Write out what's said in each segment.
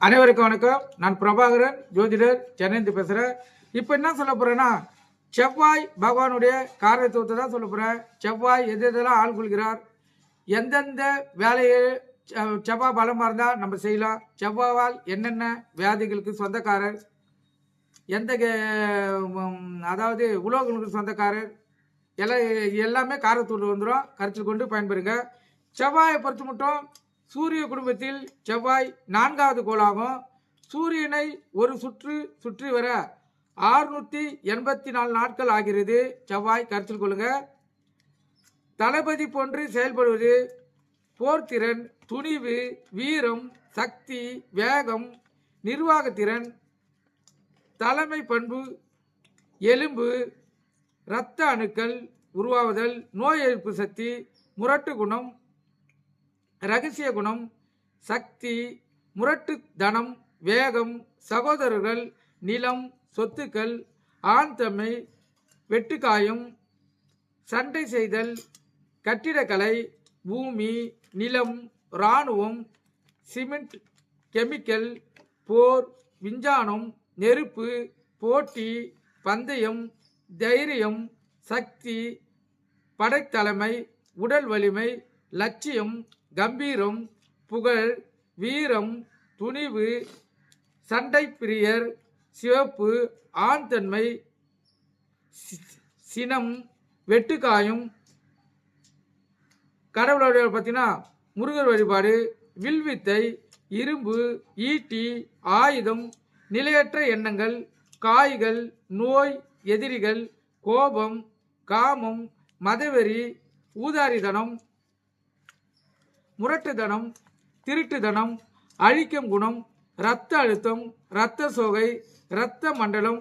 அனைவருக்கும் வணக்கம். நான் பிரபாகரன் ஜோதிடர் சென்னைந்து பேசுகிறேன் இப்போ என்ன சொல்ல போகிறேன்னா செவ்வாய் பகவானுடைய காரத்துவத்தை தான் சொல்ல போகிறேன் செவ்வாய் எது எதெல்லாம் ஆள் கொள்கிறார் எந்தெந்த வேலையை செ- செவ்வாய் பலமாக இருந்தால் நம்ம செய்யலாம். செவ்வாயால் என்னென்ன வியாதிகளுக்கு சொந்தக்காரர் எந்த அதாவது உலோகங்களுக்கு சொந்தக்காரர் எல்லாம் எல்லாமே காரத்தூள் வந்துடும் கருத்தில் கொண்டு பயன்பெறுங்க. செவ்வாயை பொறுத்து மட்டும் சூரிய குடும்பத்தில் செவ்வாய் நான்காவது கோளாகும். சூரியனை ஒரு சுற்று சுற்றி வர ஆறுநூற்றி எண்பத்தி நாலு நாட்கள் ஆகிறது. செவ்வாய் கருத்தில் கொள்ளுங்க. தளபதி போன்று செயல்படுவது போர்த்திறன் துணிவு வீரம் சக்தி வேகம் நிர்வாகத்திறன் தலைமை பண்பு எலும்பு இரத்த அணுக்கள் உருவாவதல் நோய் எதிர்ப்பு சக்தி முரட்டு குணம் ரகசிய குணம் சக்தி முரட்டு தனம் வேகம் சகோதரர்கள் நிலம் சொத்துக்கள் ஆண் தம்மை வெட்டுக்காயம் சண்டை செய்தல் கட்டிடக்கலை பூமி நிலம் இராணுவம் சிமெண்ட் கெமிக்கல் போர் விஞ்ஞானம் நெருப்பு போட்டி பந்தயம் தைரியம் சக்தி படைத்தலைமை உடல் வலிமை லட்சியம் கம்பீரம் புகழ் வீரம் துணிவு சண்டை பிரியர் சிவப்பு ஆண்தன்மை சினம் வெட்டுக்காயம். கடவுளோட பார்த்தீங்கன்னா முருகர் வழிபாடு வில்வித்தை இரும்பு ஈட்டி ஆயுதம் நிலையற்ற எண்ணங்கள் காய்கள் நோய் எதிரிகள் கோபம் காமம் மதவெறி ஊதாரிதனம் முரட்டுத்தனம் திருட்டுத்தனம் அழிக்கும் குணம் இரத்த அழுத்தம் இரத்த சோகை இரத்த மண்டலம்.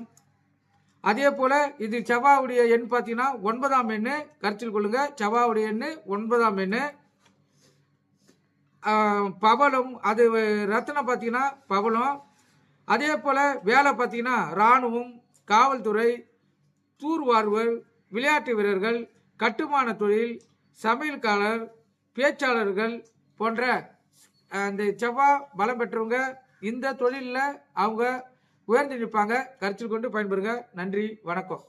அதே போல் இது செவ்வாவுடைய எண் பார்த்தீங்கன்னா ஒன்பதாம் எண்ணு. கருத்தில் கொள்ளுங்க. செவ்வாவுடைய எண்ணு ஒன்பதாம் எண்ணு. பவலம் பவளம் அது ரத்தனம் பார்த்தீங்கன்னா பவளம். அதே போல் வேலை பார்த்தீங்கன்னா இராணுவம் காவல்துறை தூர்வார்வர் விளையாட்டு வீரர்கள் கட்டுமான தொழில் சமையல்காரர் பேச்சாளர்கள் போன்ற அந்த செவ்வாய் பலம் பெற்றவங்க இந்த தொழிலில் அவங்க உயர்ந்து நிற்பாங்க. கருத்தில் கொண்டு பயன்பெறுங்க. நன்றி. வணக்கம்.